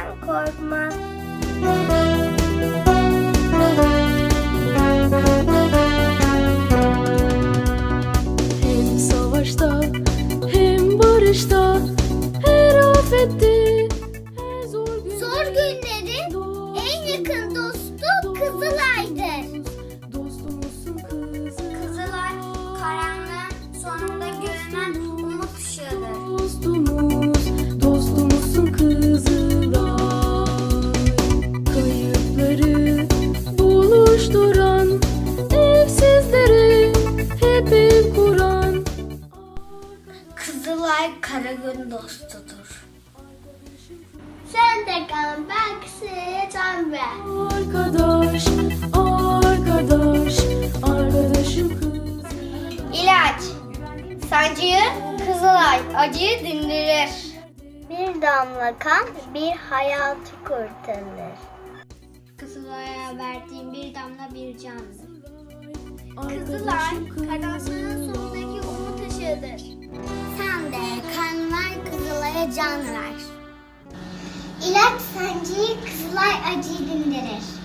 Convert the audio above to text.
kimseden korkmaz. Hem savaşta hem barışta her afette her zor günde. Zor günde. Dostudur. Sen de kan bak can ver. Arkadaş, arkadaş, arkadaşım kız. İlaç. Sancıyı, Kızılay acıyı dindirir. Bir damla kan bir hayatı kurtarır. Kızılay'a verdiğim bir damla bir candır. Arkadaşım kız. karanlığın sonundaki umut ışığıdır. Kızılay'a can ver. İlaç sancıyı, Kızılay acıyı dindirir.